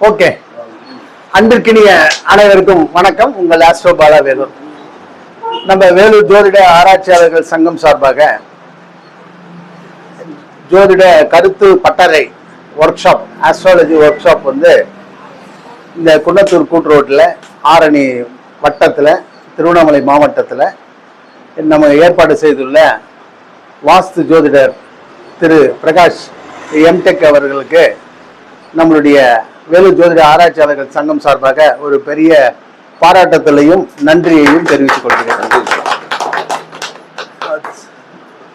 Okay. அன்பிற்கினிய அனைவருக்கும் வணக்கம். உங்கள் ஆஸ்ட்ரோ பாலா வேலூர் நம்ம வேலூர் ஜோதிட ஆராய்ச்சியாளர்கள் சங்கம் சார்பாக ஜோதிட கருத்து பட்டறை workshop astrology workshop வந்து இந்த குன்னத்தூர் கூட்டு ரோட்டில் ஆரணி வட்டத்தில் திருவண்ணாமலை மாவட்டத்தில் நம்ம ஏற்பாடு செய்துள்ள வாஸ்து ஜோதிடர் திரு பிரகாஷ் எம்டெக் அவர்களுக்கு நம்மளுடைய வேலூர் ஜோதிட ஆராய்ச்சியாளர்கள் சங்கம் சார்பாக ஒரு பெரிய பாராட்டத்திலையும் நன்றியையும் தெரிவித்துக் கொள்கிறேன்.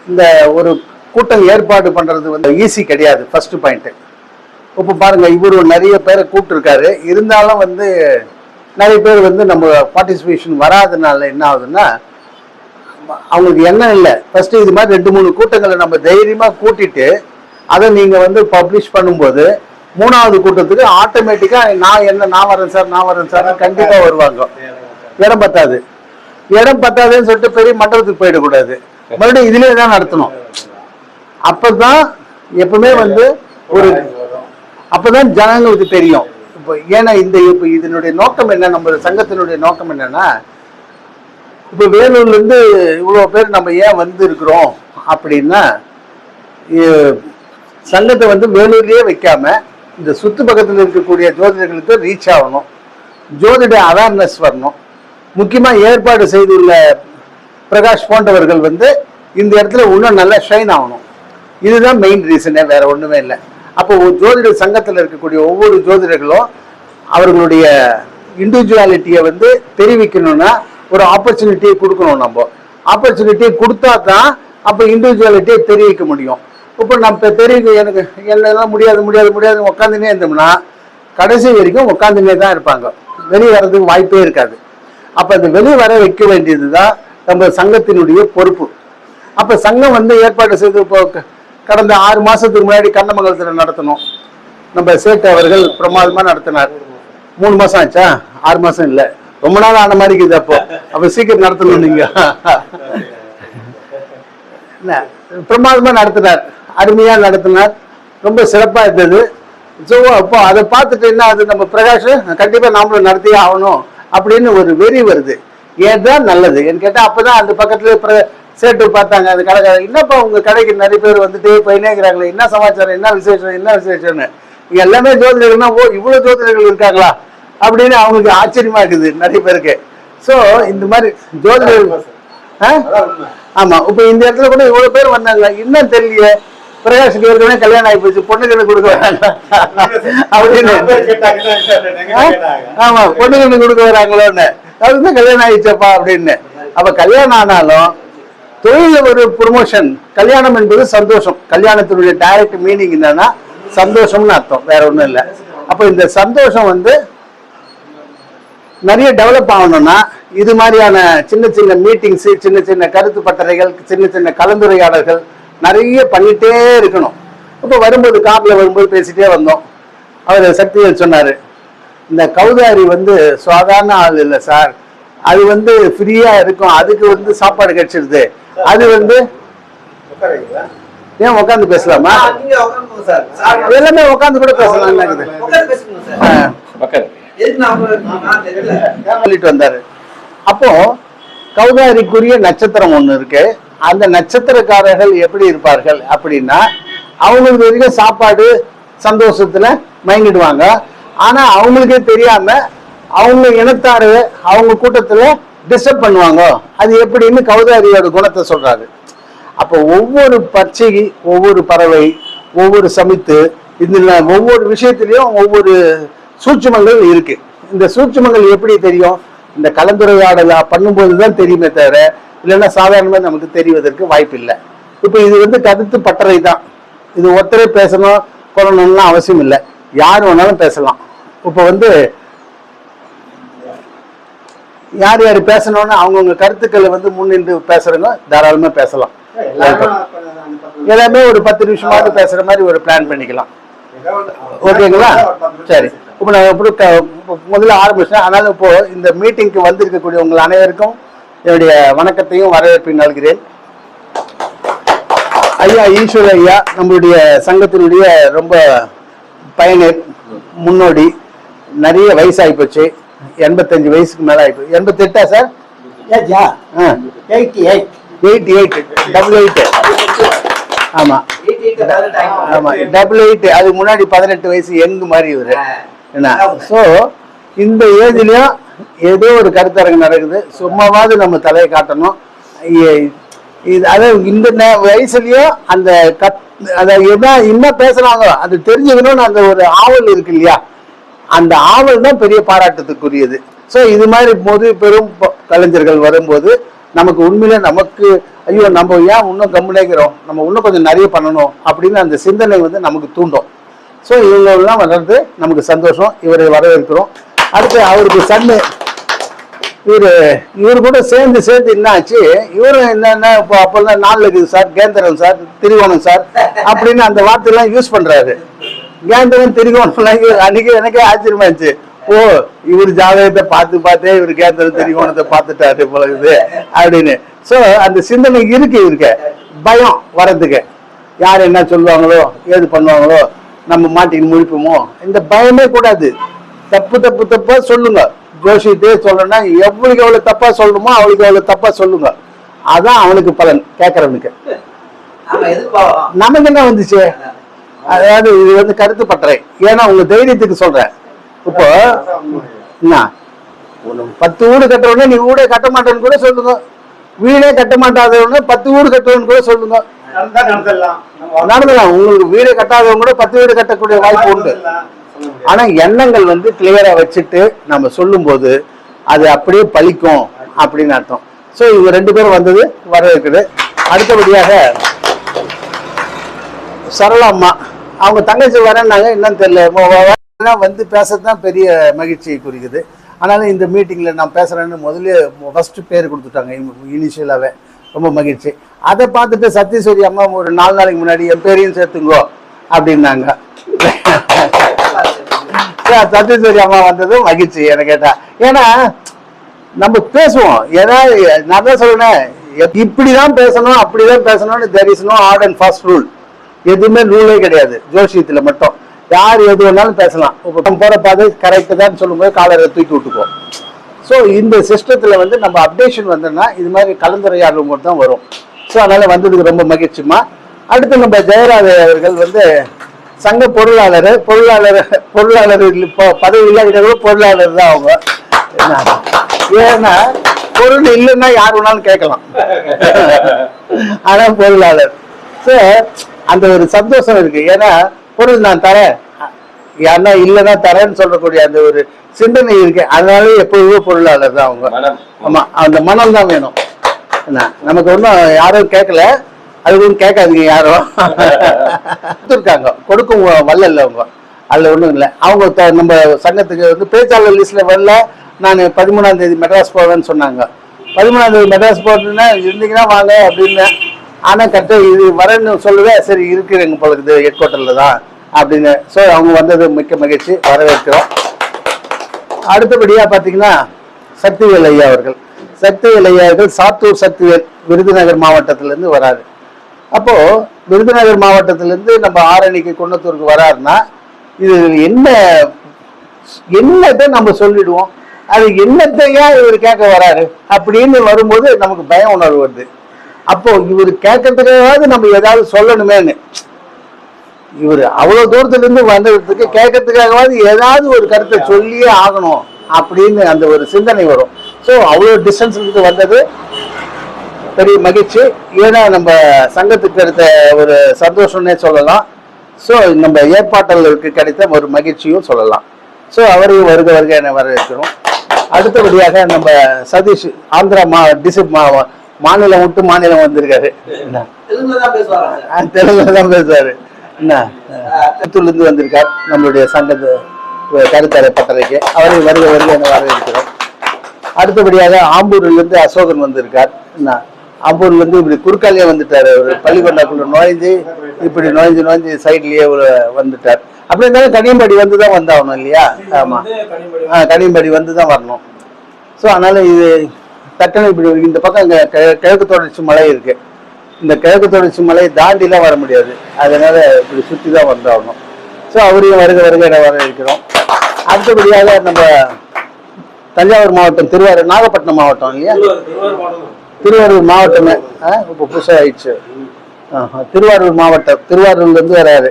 இந்த ஒரு கூட்டம் ஏற்பாடு பண்றது வந்து ஈஸி கிடையாது ஃபர்ஸ்ட் பாயிண்ட் இப்போ பாருங்க இவர் நிறைய பேரை கூப்பிட்டுருக்காரு. இருந்தாலும் வந்து நிறைய பேர் வந்து நம்ம பார்ட்டிசிபேஷன் வராதனால என்ன ஆகுதுன்னா அவங்களுக்கு எண்ணம் இல்லை. ஃபர்ஸ்ட் இது மாதிரி ரெண்டு மூணு கூட்டங்களை நம்ம தைரியமாக கூட்டிட்டு அதை நீங்கள் வந்து பப்ளிஷ் பண்ணும்போது மூணாவது கூட்டத்துக்கு ஆட்டோமேட்டிக்கா நான் என்ன நான் வரேன் சார் நான் வரேன் சார் கண்டிப்பா வருவாங்க. இடம் பத்தாது. இடம் பத்தாதுன்னு சொல்லிட்டு பெரிய மண்டபத்துக்கு போயிடக்கூடாது. மறுபடியும் இதுலயே தான் நடத்தணும். அப்பதான் எப்பவுமே வந்து ஒரு அப்பதான் ஜனங்களுக்கு தெரியும். இப்போ ஏன்னா இந்த இப்போ இதனுடைய நோக்கம் என்ன நம்ம சங்கத்தினுடைய நோக்கம் என்னன்னா இப்போ வேலூர்லேருந்து இவ்வளோ பேர் நம்ம ஏன் வந்து இருக்கிறோம் அப்படின்னா சங்கத்தை வந்து வேலூர்லேயே வைக்காம இந்த சுத்து பக்கத்தில் இருக்கக்கூடிய ஜோதிடர்களுக்கு ரீச் ஆகணும். ஜோதிட அவேர்னஸ் வரணும். முக்கியமாக ஏற்பாடு செய்துள்ள பிரகாஷ் போன்றவர்கள் வந்து இந்த இடத்துல இன்னும் நல்லா ஷைன் ஆகணும். இதுதான் மெயின் ரீசனே வேற ஒன்றுமே இல்லை. அப்போ ஒரு ஜோதிட சங்கத்தில் இருக்கக்கூடிய ஒவ்வொரு ஜோதிடர்களும் அவர்களுடைய இண்டிவிஜுவாலிட்டியை வந்து தெரிவிக்கணும்னா ஒரு ஆப்பர்ச்சுனிட்டியை கொடுக்கணும் நம்ம. ஆப்பர்ச்சுனிட்டியை கொடுத்தா தான் அப்போ இண்டிவிஜுவாலிட்டியை தெரிவிக்க முடியும். இப்போ நம்ம தெரிவிக்க எனக்கு என்னெல்லாம் முடியாது முடியாது முடியாது உட்காந்துனே இருந்தோம்னா கடைசி வரைக்கும் உட்காந்துனே தான் இருப்பாங்க. வெளியே வர்றதுக்கு வாய்ப்பே இருக்காது. அப்போ அந்த வெளியே வர வைக்க வேண்டியது தான் நம்ம சங்கத்தினுடைய பொறுப்பு. அப்போ சங்கம் வந்து ஏற்பாடு செய்து இப்போ கடந்த ஆறு மாசத்துக்கு முன்னாடி கண்ணமங்கலத்தில் நடத்தணும் நம்ம சேட்டு அவர்கள் பிரமாதமா நடத்தினார். மூணு மாசம் ஆச்சா? ஆறு மாசம் இல்ல. ரொம்ப நாள் ஆன மாதிரி இருக்குது அப்போ. அப்ப சீக்கிரம் நடத்தணும் நீங்க. என்ன, பிரமாதமா நடத்தினார். அருமையாக நடத்தினார். ரொம்ப சிறப்பாக இருந்தது. ஸோ அப்போ அதை பார்த்துட்டு என்ன அது நம்ம பிரகாஷ் கண்டிப்பாக நாமளும் நடத்தியே ஆகணும் அப்படின்னு ஒரு வெறி வருது. ஏன்தான் நல்லது? ஏன்னு அப்போ தான் அந்த பக்கத்தில் பிர- சேட்டு பார்த்தாங்க. அந்த கடை என்னப்பா உங்கள் கடைக்கு நிறைய பேர் வந்துட்டு போயினேங்கிறாங்களே? என்ன சமாச்சாரம்? என்ன விசேஷம்? என்ன விசேஷம்னு? எல்லாமே ஜோதிடர்கள்னா ஓ இவ்வளோ ஜோதிடர்கள் இருக்காங்களா? அப்படின்னு அவங்களுக்கு ஆச்சரியமா இருக்குது நிறைய பேருக்கு. ஸோ இந்த மாதிரி ஜோதிடர்கள் ஆ? இப்போ இந்த இடத்துல கூட இவ்வளோ பேர் வந்தாங்க இன்னும் தெரியலையே. பிரகாஷுக்கு ஏற்கனவே கல்யாணம் ஆகி போச்சு பொண்ணுக்கு கொடுக்க வராங்க? அப்படின்னு. ஆ? ஆமா பொண்ணுக்கு கொடுக்க வராங்களோன்னு. அதுதான் கல்யாணம் ஆயிடுச்சப்பா அப்படின்னு. அப்ப கல்யாணம் ஆனாலும் தொழில ஒரு ப்ரொமோஷன் கல்யாணம் என்பது சந்தோஷம். கல்யாணத்தினுடைய டைரக்ட் மீனிங் என்னன்னா சந்தோஷம்னு அர்த்தம் வேற ஒண்ணும் இல்லை. அப்ப இந்த சந்தோஷம் வந்து நிறைய டெவலப் ஆகணும்னா இது மாதிரியான சின்ன சின்ன மீட்டிங்ஸ் சின்ன சின்ன கருத்து பட்டறைகள் சின்ன சின்ன கலந்துரையாடல்கள் நிறைய பண்ணிட்டே இருக்கணும். இப்போ வரும்போது கார்ல வரும்போது பேசிட்டே வந்தோம். அவர் சக்திவேல் சொன்னாரு இந்த கௌதாரி வந்து சாதாரண ஆள் இல்லை சார். அது வந்து ஃப்ரீயா இருக்கும். அதுக்கு வந்து சாப்பாடு கிடைச்சிருது. அது வந்து ஏன் உட்காந்து பேசலாமா? எல்லாமே உட்காந்து கூட பேசலாம். சொல்லிட்டு வந்தாரு. அப்போ கௌதாரிக்குரிய நட்சத்திரம் ஒண்ணு இருக்கு. அந்த நட்சத்திரக்காரர்கள் எப்படி இருப்பார்கள் அப்படின்னா அவங்களுக்கு வரைக்கும் சாப்பாடு சந்தோஷத்துல மயங்கிடுவாங்க. ஆனா அவங்களுக்கே தெரியாம அவங்க இனத்தாரு அவங்க கூட்டத்துல டிஸ்டர்ப் பண்ணுவாங்க. அது எப்படின்னு கௌதாரியோட குணத்தை சொல்றாரு. அப்போ ஒவ்வொரு பச்சை ஒவ்வொரு பறவை ஒவ்வொரு சமித்து இதுல ஒவ்வொரு விஷயத்திலையும் ஒவ்வொரு சூட்சுமங்கள் இருக்கு. இந்த சூட்சுமங்கள் எப்படி தெரியும்? இந்த கலந்துரையாடலா பண்ணும்போது தான் தெரியுமே தவிர இல்லைன்னா சாதாரணமா நமக்கு தெரிவதற்கு வாய்ப்பு இல்லை இப்போ இது வந்து கருத்து பட்டறை தான். இது ஒருத்தரே பேசணும் கொள்ளணும்லாம் அவசியம் இல்லை. யார் வேணாலும் பேசலாம். இப்போ வந்து யார் யார் பேசணும்னு அவங்கவுங்க கருத்துக்களை வந்து முன்னின்று பேசுறவங்க தாராளமா பேசலாம். எல்லாமே ஒரு பத்து நிமிஷமாவது பேசுற மாதிரி ஒரு பிளான் பண்ணிக்கலாம். ஓகேங்களா சரி. இப்போ நான் எப்படி முதல்ல ஆரம்பிச்சேன். அதனால இப்போ இந்த மீட்டிங்க்கு வந்திருக்கக்கூடிய உங்கள் அனைவருக்கும் என்னுடைய வணக்கத்தையும் வரவேற்பையும் நல்கிறேன். ஐயா ஈஸ்வர ஐயா நம்மளுடைய சங்கத்தினுடைய ரொம்ப பயனர் முன்னோடி நிறைய வயசாகி போச்சு. எண்பத்தஞ்சு வயசுக்கு மேல ஆயிப்போச்சு எண்பத்தெட்டா சார்? ஏஜா ஆ. Eighty eight eight eight double eight ஆமா. எயிட் எயிட் பதினெட்டு ஆயிடும். ஆமா. டபுள் எயிட் அதுக்கு முன்னாடி பதினெட்டு வயசு எங்கு மாதிரி இவரு. என்ன? ஸோ இந்த ஏஜ்லேயும் ஏதோ ஒரு கருத்தரங்கு நடக்குது. சும்மாவாவது நம்ம தலையை காட்டணும். இது அதாவது இந்த நே- வயசுலயும் அந்த கத் அதை என்ன என்ன பேசுகிறாங்களோ அது தெரிஞ்சுக்கணும்னு அந்த ஒரு ஆவல் இருக்கு இல்லையா? அந்த ஆவல் தான் பெரிய பாராட்டத்துக்குரியது ஸோ இது மாதிரி போது பெரும் கலைஞர்கள் வரும்போது நமக்கு உண்மையிலே நமக்கு ஐயோ நம்ம ஏன் இன்னும் கம்முனேக்கிறோம் நம்ம இன்னும் கொஞ்சம் நிறைய பண்ணணும் அப்படின்னு அந்த சிந்தனை வந்து நமக்கு தூண்டும். ஸோ இவங்கெல்லாம் வளர்ந்து நமக்கு சந்தோஷம். இவரை வரவேற்கிறோம். அடுத்து அவருக்கு சன்னு. இவர் இவர் கூட சேர்ந்து சேர்ந்து என்ன ஆச்சு? இவரும் என்னென்ன இப்போ அப்போல்லாம் நாள் இருக்குது சார் கேந்திரன் சார் திரிகோணம் சார் அப்படின்னு அந்த வார்த்தையெல்லாம் யூஸ் பண்ணுறாரு கேந்திரன் திரிகோணம்லாம் இவர் அன்னைக்கு எனக்கே ஆச்சரியமா இருந்துச்சு. ஓ இவர் ஜாதகத்தை பார்த்து பார்த்தே இவர் கேந்திரன் திரிகோணத்தை பார்த்துட்டாரு போல இது அப்படின்னு. ஸோ அந்த சிந்தனை இருக்கு இருக்க பயம் வர்றதுக்கு. யார் என்ன சொல்லுவாங்களோ ஏது பண்ணுவாங்களோ நம்ம மாட்டின்னு முழிப்போமோ? இந்த பயமே கூடாது. தப்பு தப்பு தப்பா சொல்லுங்க. ஜோஷிட்டே சொல்லணும்னா எவ்வளவுக்கு எவ்வளவு தப்பா சொல்லணுமோ அவளுக்கு எவ்வளவு தப்பா சொல்லுங்க. அதான் அவனுக்கு பலன் கேட்கறவனுக்கு நமக்கு என்ன வந்துச்சு? அதாவது இது வந்து கருத்து பற்றேன் ஏன்னா உங்க தைரியத்துக்கு சொல்றேன். இப்போ என்ன? பத்து வீடு கட்டுறவனே நீ வீடே கட்ட மாட்டேன்னு கூட சொல்லுங்க. வீடே கட்ட மாட்டாதவன பத்து வீடு கட்டுவன்னு கூட சொல்லுங்க. நடந்தலாம் உங்களுக்கு வீடே கட்டாதவங்க கூட பத்து வீடு கட்டக்கூடிய வாய்ப்பு உண்டு. ஆனா எண்ணங்கள் வந்து கிளியரா வச்சுட்டு நம்ம சொல்லும்போது அது அப்படியே பலிக்கும் அப்படின்னு அர்த்தம். ஸோ இவங்க ரெண்டு பேரும் வந்தது வரவேற்குது. அடுத்தபடியாக சரளா அம்மா. அவங்க தங்கச்சி வரேன்னாங்க என்னன்னு தெரியல. வந்து பேசுறது தான் பெரிய மகிழ்ச்சியை குறிக்குது. ஆனாலும் இந்த மீட்டிங்கில் நான் பேசுகிறேன்னு முதல்ல ஃபஸ்ட்டு பேர் கொடுத்துட்டாங்க இனிஷியலாகவே ரொம்ப மகிழ்ச்சி. அதை பார்த்துட்டு சத்தீஸ்வரி அம்மா ஒரு நாலு நாளைக்கு முன்னாடி என் பேரையும் சேர்த்துங்கோ அப்படின்னாங்க. சத்தீஸ்வரி அம்மா வந்ததும் மகிழ்ச்சி என்ன கேட்டா. ஏன்னா நம்ம பேசுவோம். ஏன்னா நான் தான் சொல்லுவேன் இப்படிதான் பேசணும் அப்படிதான் பேசணும்னு there is no hard and fast rule எதுவுமே ரூலே கிடையாது. ஜோசியத்துல மட்டும். யார் எது வேணாலும் பேசலாம். இப்போ போற பாதை கரெக்டு தான் சொல்லும்போது காலரை தூக்கி விட்டுக்குவோம். ஸோ இந்த சிஸ்டத்தில் வந்து நம்ம அப்டேஷன் வந்தோம்னா இது மாதிரி கலந்துரையாடல் மட்டும் தான் வரும். ஸோ அதனால் வந்ததுக்கு ரொம்ப மகிழ்ச்சிமா அடுத்து நம்ம ஜெயராஜ் அவர்கள் வந்து சங்க பொருளாளர் பொருளாளர் பொருளாளர் இப்போ பதவி இல்லாத பொருளாளர் தான் அவங்க. ஏன்னா பொருள் இல்லைன்னா யார் வேணாலும் கேட்கலாம். ஆனால் பொருளாளர். ஸோ அந்த ஒரு சந்தோஷம் இருக்கு. ஏன்னா பொருள் நான் தரேன். யாருன்னா இல்லைன்னா தரேன்னு சொல்லக்கூடிய அந்த ஒரு சிந்தனை இருக்கு. அதனால எப்பொழுதுமே பொருளாளர் தான் அவங்க. ஆமா அந்த மனம் தான் வேணும். நமக்கு ஒன்றும் யாரும் கேட்கல. அது ஒன்றும் கேட்காதீங்க யாரும். கொடுத்துருக்காங்க. கொடுக்கும் வல்லல்ல அவங்க. அதில் ஒன்றும் இல்லை. அவங்க நம்ம சங்கத்துக்கு வந்து பேச்சாளர் லிஸ்ட்ல வரல. நான் பதிமூணாம் தேதி மெட்ராஸ் போவேன்னு சொன்னாங்க. பதிமூணாம் தேதி மெட்ராஸ் போறதுன்னா இருந்தீங்கன்னா வாங்க அப்படின்னு. ஆனா கரெக்டா இது வரேன்னு சொல்லுவேன் சரி இருக்கிறேங்க போல இருக்குது. ஹெட் குவார்ட்டர்ல தான். அப்படின்னு ஸோ அவங்க வந்தது மிக்க மகிழ்ச்சி வரவேற்கிறோம். அடுத்தபடியாக பார்த்தீங்கன்னா சக்திவேல் ஐயா அவர்கள். சக்திவேல் ஐயா அவர்கள் சாத்தூர் சக்திவேல் விருதுநகர் மாவட்டத்திலேருந்து வராரு. அப்போ விருதுநகர் மாவட்டத்திலேருந்து நம்ம ஆரணிக்கு குன்னத்தூருக்கு வராருன்னா இது என்ன என்னத்தை நம்ம சொல்லிடுவோம்? அது என்னத்தையா இவர் கேட்க வராரு? அப்படின்னு வரும்போது நமக்கு பயம் உணர்வு வருது. அப்போ இவர் கேட்கறதுக்காவது நம்ம ஏதாவது சொல்லணுமேன்னு. இவர் அவ்வளவு தூரத்துல இருந்து வந்ததுக்கு கேட்கறதுக்காகவாது ஏதாவது ஒரு கருத்தை சொல்லியே ஆகணும் அப்படின்னு அந்த ஒரு சிந்தனை வரும். ஸோ அவ்வளோ டிஸ்டன்ஸ்ல இருந்து வந்தது. பெரிய மகிழ்ச்சி. ஏன்னா நம்ம சங்கத்துக்கு கிடைத்த ஒரு சந்தோஷம்னே சொல்லலாம். ஸோ நம்ம ஏற்பாட்டாளருக்கு கிடைத்த ஒரு மகிழ்ச்சியும் சொல்லலாம். ஸோ அவரையும் வருக வருக என வரவேற்கிறோம். அடுத்தபடியாக நம்ம சதீஷ் ஆந்திரா மா டிஸ்ட்ரிக்ட் மா மாநிலம் விட்டு மாநிலம் வந்திருக்காரு. தெலுங்குல தான் பேசுவாரு. என்ன இருந்து வந்திருக்கார் நம்மளுடைய சங்கத்து கருத்தரை பட்டறைக்கு அவரை வருக வருக என வரவேற்கிறோம். அடுத்தபடியாக ஆம்பூர்லேருந்து அசோகன் வந்திருக்கார். என்ன ஆம்பூர்ல இப்படி குறுக்காலே வந்துட்டார் ஒரு பள்ளிக்கொண்டாக்குள்ள நுழைஞ்சு இப்படி நுழைஞ்சு நுழைஞ்சு சைட்லேயே ஒரு வந்துட்டார். அப்படி இருந்தாலும் கனியம்படி வந்து தான் வந்தாகணும் இல்லையா? ஆமாம் ஆ கனியம்படி வந்து தான் வரணும். ஸோ அதனால் இது டக்குனு இப்படி இந்த பக்கம் இங்கே கிழ- கிழக்கு தொடர்ச்சி மலை இருக்குது இந்த கிழக்கு தொடர்ச்சி மலையை தாண்டிலாம் வர முடியாது. அதனால இப்படி சுற்றி தான் வந்தாகணும். ஸோ அவரையும் வருக வருக என வர இருக்கிறோம் அடுத்தபடியாக நம்ம தஞ்சாவூர் மாவட்டம் திருவாரூர் நாகப்பட்டினம் மாவட்டம் இல்லையா? திருவாரூர் மாவட்டமே ஆ, இப்போ புதுசாக ஆயிடுச்சு. திருவாரூர் மாவட்டம் திருவாரூர்ல இருந்து வராரு.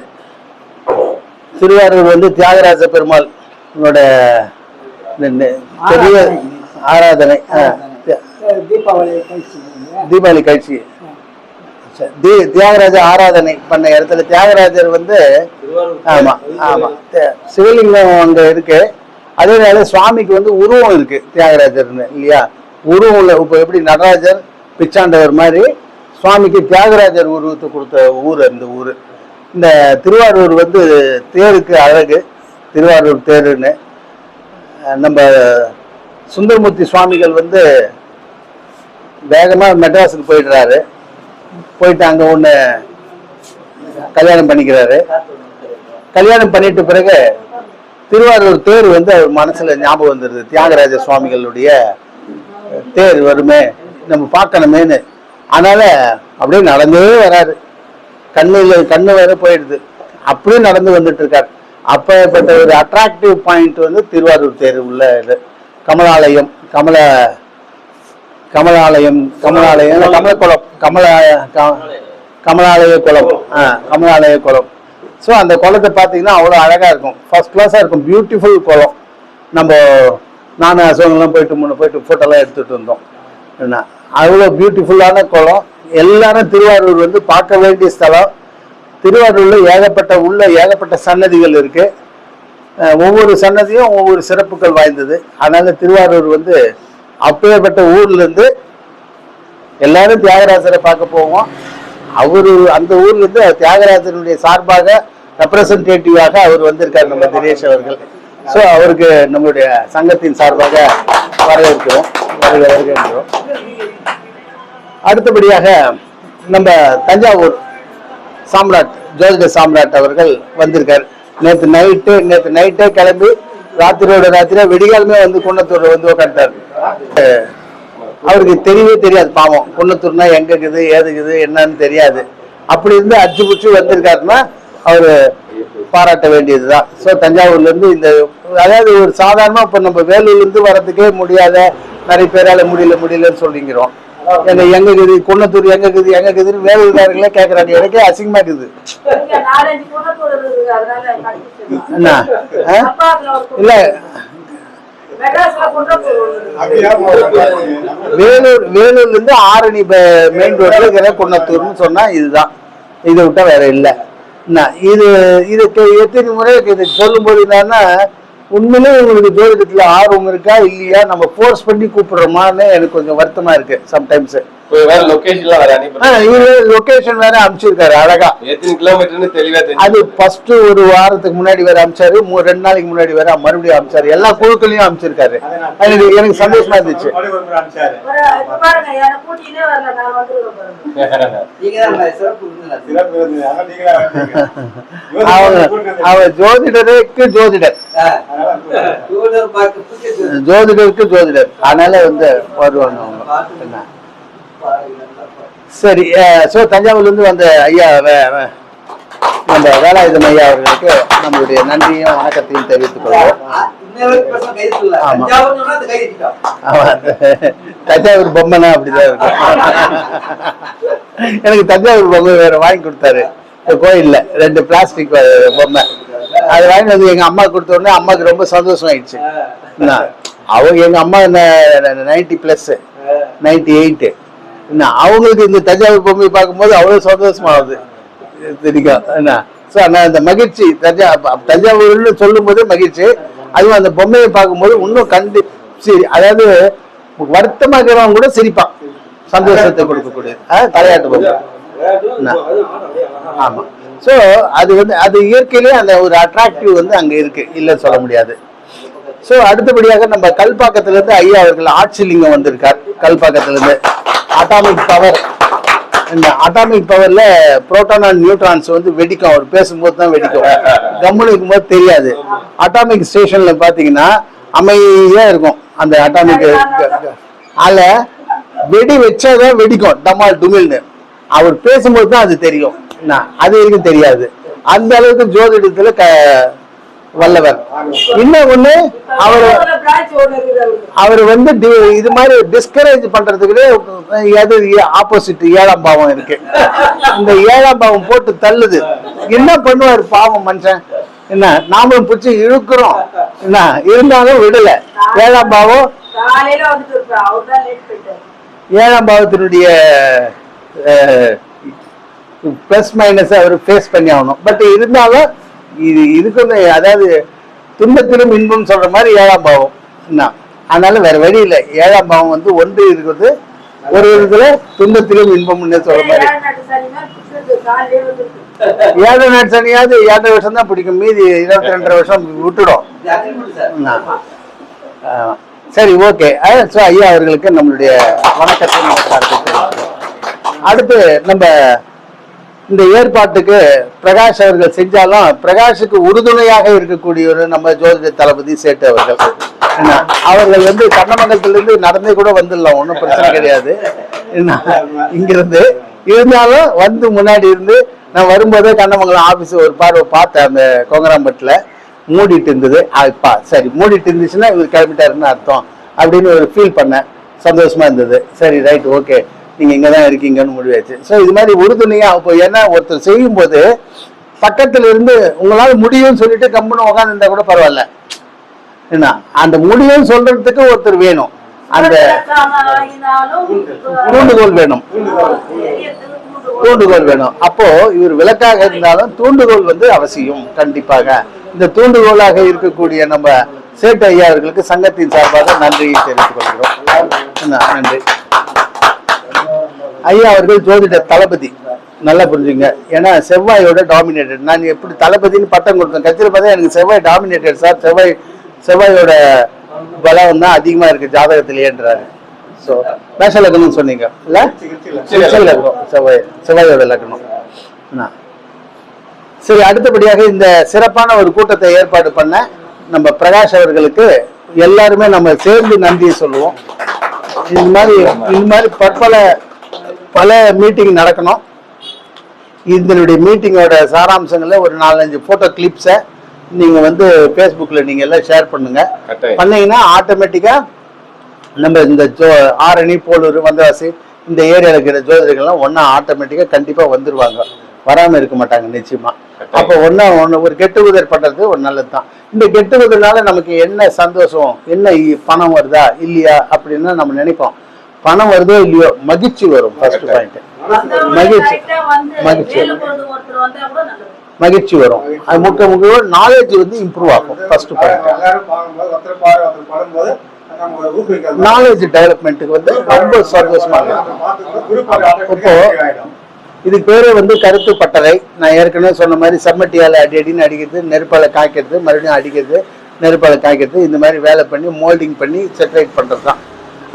திருவாரூர் வந்து தியாகராஜ பெருமாள் நெ- பெரிய ஆராதனை தீபாவளி? தீபாவளி சரி, தி- தியாகராஜ ஆராதனை பண்ண இடத்துல தியாகராஜர் வந்து ஆமா ஆமா. தி- சிவலிங்கம் அங்க இருக்கு. அதே நேரம் சுவாமிக்கு வந்து உருவம் இருக்கு தியாகராஜர்னு இல்லையா? உருவம் உள்ள இப்போ எப்படி நடராஜர் பிச்சாண்டவர் மாதிரி சுவாமிக்கு தியாகராஜர் உருவத்தை கொடுத்த ஊர் அந்த ஊர். இந்த திருவாரூர் வந்து தேருக்கு அழகு திருவாரூர் தேருன்னு. நம்ம சுந்தரமூர்த்தி சுவாமிகள் வந்து வேகமாக மெட்ராஸுக்கு போயிடுறாரு. போயிட்டு அங்கே ஒன்று கல்யாணம் பண்ணிக்கிறாரு. கல்யாணம் பண்ணிட்ட பிறகு திருவாரூர் தேர் வந்து அவர் மனசுல ஞாபகம் வந்துடுது தியாகராஜ சுவாமிகளுடைய தேர் வருமே நம்ம பார்க்கணுமேன்னு. அதனால அப்படியே நடந்தே வராரு. கண்ணில் கண்ணு வேற போயிடுது. அப்படியே நடந்து வந்துட்டு இருக்காரு அப்பேற்பட்ட ஒரு அட்ராக்டிவ் பாயிண்ட் வந்து திருவாரூர் தேர் உள்ள இது. கமலாலயம் கமல கமலாலயம் கமலாலயம் கமலக்குளம் கமல க- கமலாலய குளம். ஆ கமலாலய குளம். ஸோ அந்த குளத்தை பார்த்தீங்கன்னா அவ்வளோ அழகாக இருக்கும். ஃபர்ஸ்ட் கிளாஸாக இருக்கும். பியூட்டிஃபுல் குளம். நம்ம நானும் அசோகெல்லாம் போயிட்டு மூணு போயிட்டு ஃபோட்டோலாம் எடுத்துகிட்டு வந்தோம். என்ன? அவ்வளோ பியூட்டிஃபுல்லான குளம். எல்லாரும் திருவாரூர் வந்து பார்க்க வேண்டிய ஸ்தலம். திருவாரூரில் ஏகப்பட்ட உள்ள ஏகப்பட்ட சன்னதிகள் இருக்குது ஒவ்வொரு சன்னதியும் ஒவ்வொரு சிறப்புகள் வாய்ந்தது. அதனால் திருவாரூர் வந்து அப்பேற்பட்ட ஊர்ல இருந்து எல்லாரும் தியாகராஜரை பார்க்க போவோம். அவரு அந்த ஊர்ல இருந்து தியாகராஜனுடைய சார்பாக ரெப்ரசன்டேட்டிவாக அவர் வந்திருக்கார் நம்ம தினேஷ் அவர்கள். ஸோ அவருக்கு நம்மளுடைய சங்கத்தின் சார்பாக வரவேற்கிறோம். வரவேற்கிறோம் அடுத்தபடியாக நம்ம தஞ்சாவூர் சாம்ராட் ஜோதிட சாம்ராட் அவர்கள் வந்திருக்கார். நேற்று நைட்டு நேற்று நைட்டே கிளம்பி ராத்திரியோட ராத்திரியா வெடிகாலமே வந்து குன்னத்தூர்ல வந்து உட்காந்துட்டாரு அவருக்கு தெரியவே தெரியாது பாவம். குன்னத்தூர்னா எங்க இருக்குது ஏதுக்குது என்னன்னு தெரியாது. அப்படி இருந்து அச்சு புச்சு வந்திருக்காருன்னா அவர் பாராட்ட வேண்டியதுதான். ஸோ தஞ்சாவூர்ல இருந்து இந்த அதாவது ஒரு சாதாரணமா இப்ப நம்ம வேலூர்ல இருந்து வர்றதுக்கே முடியாத நிறைய பேரால முடியல முடியலன்னு சொல்லிங்கிறோம். எங்க எங்க இருக்குது? குன்னத்தூர் எங்க இருக்குது? எங்க இருக்குதுன்னு வேலூர்காரங்களே கேட்கறாங்க. எனக்கே அசிங்கமா இருக்குது. என்ன இல்ல? வேலூர் வேலூர்ல இருந்து ஆரணி மெயின் ரோட்ல இருக்கிற குன்னத்தூர்னு சொன்னா இதுதான். இதை விட்டா வேற இல்லை. என்ன இது இதுக்கு எத்தனை முறை இது சொல்லும்போது என்னன்னா உண்மையிலே உங்களுக்கு ஜோதிடத்துல ஆர்வம் இருக்கா இல்லையா? நம்ம ஃபோர்ஸ் பண்ணி கூப்பிடுறோமான்னு எனக்கு கொஞ்சம் வருத்தமா இருக்கு சம்டைம்ஸ் வேற லொகேஷன்லாம் வேற அனுப்பி இவரு லொகேஷன் வேற அனுப்பிச்சிருக்காரு அழகா. எத்தனை கிலோமீட்டர்னு தெளிவா தெரியும் அது ஃபர்ஸ்ட் ஒரு வாரத்துக்கு முன்னாடி வேற அமிச்சாரு மூ- ரெண்டு நாளைக்கு முன்னாடி வேற மறுபடியும் அமிச்சாரு எல்லா குழுக்களையும் அமிச்சிருக்காரு எனக்கு எனக்கு சந்தோஷமா இருந்துச்சு. அனுப்பிச்சாரு. அவங்க ஜோதிடருக்கு ஜோதிடர். ஜோதிடருக்கு ஜோதிடர். அதனால வந்து வருவாங்க அவங்க. சரி ஸோ தஞ்சாவூர்லேருந்து வந்த ஐயா நம்ம வேலாயுதம் ஐயா அவர்களுக்கு நம்மளுடைய நன்றியும் வணக்கத்தையும் தெரிவித்துக் கொள்வோம் தஞ்சாவூர் பொம்மைனா அப்படிதான் இருக்கும். எனக்கு தஞ்சாவூர் பொம்மை வேற வாங்கி கொடுத்தாரு. இந்த கோயில்ல ரெண்டு பிளாஸ்டிக் பொம்மை. அது வாங்கி வந்து எங்க அம்மா கொடுத்த உடனே ரொம்ப சந்தோஷம் ஆயிடுச்சு என்ன அவங்க எங்க அம்மா நைன்டி பிளஸ் நைன்டி எயிட்டு என்ன அவங்களுக்கு இந்த தஞ்சாவூர் பொம்மையை பார்க்கும்போது அவ்வளோ சந்தோஷமாகுது. தெரியும் என்ன? ஸோ நான் இந்த மகிழ்ச்சி தஞ்சா தஞ்சாவூர்னு சொல்லும் போதே மகிழ்ச்சி. அதுவும் அந்த பொம்மையை பார்க்கும்போது இன்னும் கண்டு சரி அதாவது வருத்தமாக இருக்கிறவங்க கூட சிரிப்பான். சந்தோஷத்தை கொடுக்கக்கூடிய தலையாட்டு பொம்மை. என்ன? ஸோ அது வந்து அது இயற்கையிலே அந்த ஒரு அட்ராக்டிவ் வந்து அங்கே இருக்கு. இல்லைன்னு சொல்ல முடியாது. ஸோ அடுத்தபடியாக நம்ம கல்பாக்கத்திலேருந்து ஐயா அவர்கள் ஆட்சிலிங்கம் வந்திருக்கார். கல்பாக்கத்திலேருந்து. அட்டாமிக் பவர் இந்த அட்டாமிக் பவர்ல புரோட்டான் அண்ட் நியூட்ரான்ஸ் வந்து வெடிக்கும். அவர் பேசும்போது தான் வெடிக்கும். கம்முனு இருக்கும்போது தெரியாது. அட்டாமிக் ஸ்டேஷன்ல பாத்தீங்கன்னா அமைதியா இருக்கும். அந்த அட்டாமிக் அதில் வெடி வச்சாதான் வெடிக்கும். டமால் டுமில்னு. அவர் பேசும்போது தான் அது தெரியும். என்ன, அது வரைக்கும் தெரியாது. அந்த அளவுக்கு ஜோதிடத்துல க வல்லவர். இன்னும் ஒண்ணு அவர் அவர் வந்து இது மாதிரி டிஸ்கரேஜ் பண்றதுக்கு எது ஆப்போசிட் ஏழாம் பாவம் இருக்கு. இந்த ஏழாம் பாவம் போட்டு தள்ளுது. என்ன பண்ணுவார் பாவம் மனுஷன்? என்ன நாமளும் பிடிச்சி இழுக்கிறோம். என்ன இருந்தாலும் விடல. ஏழாம் பாவம் ஏழாம் பாவத்தினுடைய ப்ளஸ் மைனஸ் அவர் ஃபேஸ் பண்ணி ஆகணும். பட் இருந்தாலும் இது இதுக்கு அதாவது துன்பத்திலும் இன்பம் சொல்ற மாதிரி ஏழாம் பாவம். என்ன? அதனால வேற வழி இல்லை. ஏழாம் பாவம் வந்து ஒன்று இருக்குது. ஒரு விதத்துல துன்பத்திலும் இன்பம்னு சொல்ற மாதிரி. ஏழு நாட்டு ஏழை சனியாவது ஏழரை வருஷம் தான் பிடிக்கும். மீதி இருபத்தி ரெண்டரை வருஷம் விட்டுடும். ஆ, சரி ஓகே. ஸோ ஐயா அவர்களுக்கு நம்மளுடைய வணக்கத்தை அடுத்து நம்ம இந்த ஏற்பாட்டுக்கு பிரகாஷ் அவர்கள் செஞ்சாலும் பிரகாஷுக்கு உறுதுணையாக இருக்கக்கூடியவர் நம்ம ஜோதிட தளபதி சேட்டு அவர்கள். என்ன அவர்கள் வந்து கண்ணமங்கலத்திலிருந்து நடந்தே கூட வந்துடலாம் ஒன்றும் பிரச்சனை கிடையாது. என்ன இங்கிருந்து இருந்தாலும் வந்து முன்னாடி இருந்து நான் வரும்போதே கண்ணமங்கலம் ஆஃபீஸ் ஒரு பார்வை பார்த்தேன் அந்த கொங்கராம்பட்டில். மூடிட்டு இருந்தது. அப்பா சரி மூடிட்டு இருந்துச்சுன்னா இவர் கிளம்பிட்டாருன்னு அர்த்தம் அப்படின்னு ஒரு ஃபீல் பண்ணேன். சந்தோஷமா இருந்தது. சரி ரைட் ஓகே நீங்கள் இங்கே தான் இருக்கீங்கன்னு முடிவாச்சு ஸோ இது மாதிரி உறுதுணையாக இப்போ ஏன்னா ஒருத்தர் செய்யும்போது பக்கத்தில் இருந்து உங்களால் முடியும்னு சொல்லிட்டு கம்முன்னு உட்காந்துருந்தா கூட பரவாயில்ல. என்ன? அந்த முடியும்னு சொல்றதுக்கு ஒருத்தர் வேணும். அந்த தூண்டுகோல் வேணும். தூண்டுகோல் வேணும். அப்போ இவர் விளக்காக இருந்தாலும் தூண்டுகோல் வந்து அவசியம் கண்டிப்பாக. இந்த தூண்டுகோலாக இருக்கக்கூடிய நம்ம சேட்டு ஐயா அவர்களுக்கு சங்கத்தின் சார்பாக நன்றியை தெரிவித்துக் கொள்கிறோம். என்ன, நன்றி. ஐயா அவர்கள் ஜோதிட தளபதி. நல்லா புரிஞ்சுங்க. ஏன்னா செவ்வாயோட டாமினேட்டட் நான் எப்படி தளபதின்னு பட்டம் கொடுத்தேன். கட்சியில் பார்த்தா எனக்கு செவ்வாய் டாமினேட்டட் சார் செவ்வாய் செவ்வாயோட பலம் தான் அதிகமாக இருக்கு ஜாதகத்திலேன்றாரு. ஸோ மேஷ லக்னம் சொன்னீங்க. இல்லை? லக்னம். செவ்வாய் செவ்வாயோட லக்னம். சரி அடுத்தபடியாக இந்த சிறப்பான ஒரு கூட்டத்தை ஏற்பாடு பண்ண நம்ம பிரகாஷ் அவர்களுக்கு எல்லாருமே நம்ம சேர்ந்து நன்றியை சொல்லுவோம். இது மாதிரி இது மாதிரி பற்பல பல மீட்டிங் நடக்கணும். இதனுடைய மீட்டிங்கோட சாராம்சங்களை ஒரு நாலஞ்சு ஃபோட்டோ கிளிப்ஸை நீங்கள் வந்து ஃபேஸ்புக்கில் நீங்கள் எல்லாம் ஷேர் பண்ணுங்க. கட்டாயம். பண்ணீங்கன்னா ஆட்டோமேட்டிக்காக நம்ம இந்த ஜோ ஆரணி போலூர் வந்தவாசி இந்த ஏரியாவில் இருக்கிற ஜோதிடர்கள்லாம் ஒன்றா ஆட்டோமேட்டிக்காக கண்டிப்பாக வந்துருவாங்க. வராமல் இருக்க மாட்டாங்க நிச்சயமா. அப்போ ஒன்றா ஒன்று ஒரு கெட்டு உதர் பண்ணுறது ஒரு நல்லது தான் இந்த கெட்டு உதர்னால நமக்கு என்ன சந்தோஷம் என்ன பணம் வருதா இல்லையா அப்படின்னு நம்ம நினைப்போம். பணம் வருதோ இல்லையோ மகிழ்ச்சி வரும் ஃபர்ஸ்ட் பாயிண்ட் மகிழ்ச்சி. மகிழ்ச்சி. ஒருத்தர் வந்தா கூட நல்லது. மகிழ்ச்சி வரும். அது முக்க முக்கிய நாலேஜ் வந்து இம்ப்ரூவ் ஆகும் ஃபர்ஸ்ட் பாயிண்ட் நாலேஜ் டெவலப்மெண்ட்டுக்கு வந்து ரொம்ப ஆட்டோமேட்டிக்கா இப்போ- இதுக்கு பேரு வந்து கருத்து பட்டறை. நான் ஏற்கனவே சொன்ன மாதிரி செம்மட்டியால அடி அடின்னு அடிக்கிறது நெருப்பால காய்க்கிறது மறுபடியும் அடிக்கிறது நெருப்பால காய்க்கிறது இந்த மாதிரி வேலை பண்ணி மோல்டிங் பண்ணி செட்டரைட் பண்றது தான்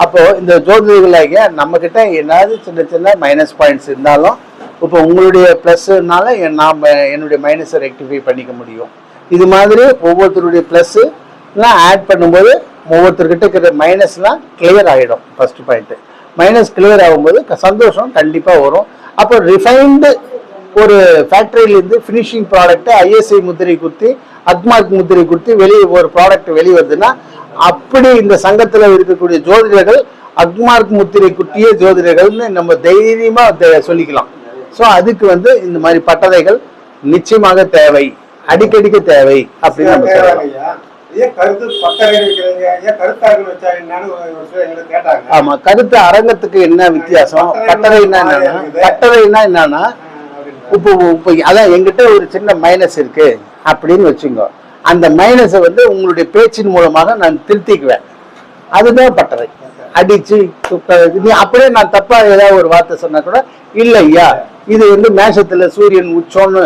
அப்போ இந்த ஜோதிடர்களாகிய நம்ம கிட்ட ஏதாவது சின்ன சின்ன மைனஸ் பாயிண்ட்ஸ் இருந்தாலும் இப்போ உங்களுடைய ப்ளஸ்னால நாம் என்னுடைய மைனஸை ரெக்டிஃபை பண்ணிக்க முடியும். இது மாதிரி ஒவ்வொருத்தருடைய ப்ளஸ்ஸுலாம் ஆட் பண்ணும்போது ஒவ்வொருத்தர்கிட்ட இருக்கிற மைனஸ்லாம் கிளியர் ஆகிடும் ஃபர்ஸ்ட் பாயிண்ட்டு மைனஸ் கிளியர் ஆகும்போது சந்தோஷம் கண்டிப்பாக வரும். அப்போ ரிஃபைன்டு ஒரு ஃபேக்ட்ரியிலேருந்து ஃபினிஷிங் ப்ராடக்ட்டை ஐஎஸ்ஐ முத்திரை குத்தி அக்மார்க் முத்திரை குத்தி வெளியே ஒரு ப்ராடக்ட் வெளியே வருதுன்னா அப்படி இந்த சங்கத்தில் இருக்கக்கூடிய ஜோதிடர்கள் அக்மார்க் முத்திரை குட்டிய ஜோதிடர்கள்னு நம்ம தைரியமாக சொல்லிக்கலாம். ஸோ அதுக்கு வந்து இந்த மாதிரி பட்டறைகள் நிச்சயமாக தேவை. அடிக்கடிக்கு தேவை அப்படின்னு நம்ம சொல்லலாம். ஆமா கருத்து அரங்கத்துக்கு என்ன வித்தியாசம்? பட்டறைன்னா என்னன்னா பட்டறைன்னா என்னன்னா இப்போ இப்போ அதான் எங்கிட்ட ஒரு சின்ன மைனஸ் இருக்கு அப்படின்னு வச்சுங்க அந்த மைனஸை வந்து உங்களுடைய பேச்சின் மூலமாக நான் திருத்திக்குவேன். அதுதான் பட்டறை. அடிச்சு நீ அப்படியே நான் தப்பா ஏதாவது ஒரு வார்த்தை சொன்னா கூட இல்லை ஐயா இது வந்து மேஷத்துல சூரியன் உச்சோன்னு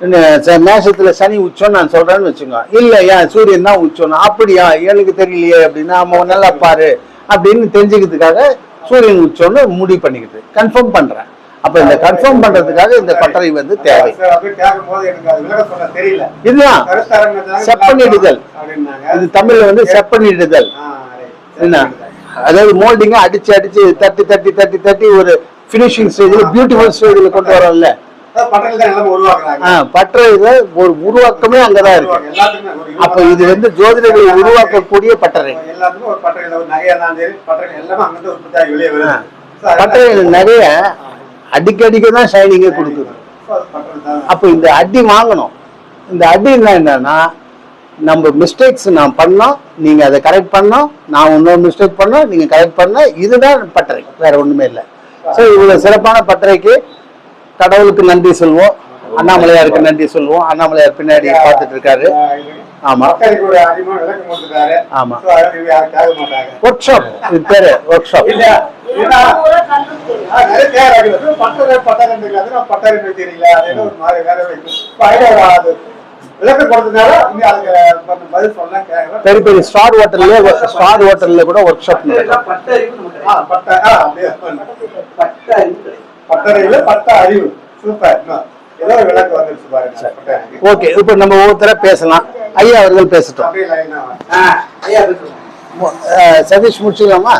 என்ன, ச- மேஷத்துல சனி உச்சோன்னு நான் சொல்றேன்னு வச்சுக்கோ இல்லையா சூரியன் தான் உச்சோன்னு. அப்படியா எனக்கு தெரியலையே அப்படின்னா அவன் நல்லா பாரு. அப்படின்னு தெரிஞ்சுக்கிறதுக்காக சூரியன் உச்சோன்னு முடிவு பண்ணிக்கிட்டு கன்ஃபார்ம் பண்றேன். அப்ப இந்த கன்ஃபார்ம் பண்றதுக்காக இந்த பட்டறை வந்து தேவை. இதுதான். செப்பனிடுதல். இது தமிழ்ல வந்து செப்பனிடுதல். என்ன? அதாவது மோல்டிங்க அடிச்சு அடிச்சு தட்டி தட்டி தட்டி தட்டி ஒரு ஃபினிஷிங் ஸ்டேஜில் பியூட்டிஃபுல் ஸ்டேஜில் கொண்டு வரோம்ல. பட்டறையில் ஒரு உருவாக்கமே அங்கதான் இருக்கு. அப்ப இது வந்து ஜோதிடர்களை உருவாக்கக்கூடிய பட்டறை. பட்டறையில் நிறைய அடிக்கடிக்கு தான் ஷைனிங்கே கொடுக்குது. அப்போ இந்த அடி வாங்கணும். இந்த அடின்னா என்னன்னா நம்ம மிஸ்டேக்ஸ் நான் பண்ணோம் நீங்கள் அதை கரெக்ட் பண்ணோம் நான் இன்னொரு மிஸ்டேக் பண்ணோம் நீங்கள் கரெக்ட் பண்ண இதுதான் பட்டறை வேற ஒன்றுமே இல்லை. ஸோ இவ்வளோ சிறப்பான பட்டறைக்கு கடவுளுக்கு நன்றி சொல்வோம் அண்ணாமலையாருக்கு நன்றி சொல்லுவோம் அண்ணாமலையார் பின்னாடி பார்த்துட்டு இருக்காரு. ஆமா. ஆமா. ஒர்க் ஷாப் இது பேரு ஒர்க் ஷாப் பெரிய பெரிய ஸ்டார் ஹோட்டல்ல ஸ்டார் ஹோட்டல்ல கூட ஒர்க் ஷாப் பட்டறைனா பட்ட அறிவு நமக்கு ஆ, கிடைக்கும். பட்ட ஆ, அப்படியே. பட்ட அறிவு. கிடைக்கும். பட்டறையில பட்ட அறிவு. சூப்பர். ஓகே இப்போ நம்ம ஒவ்வொருத்தர பேசலாம். ஐயா அவர்கள் பேசட்டும். சதீஷ் முடிச்சுக்கலாமா?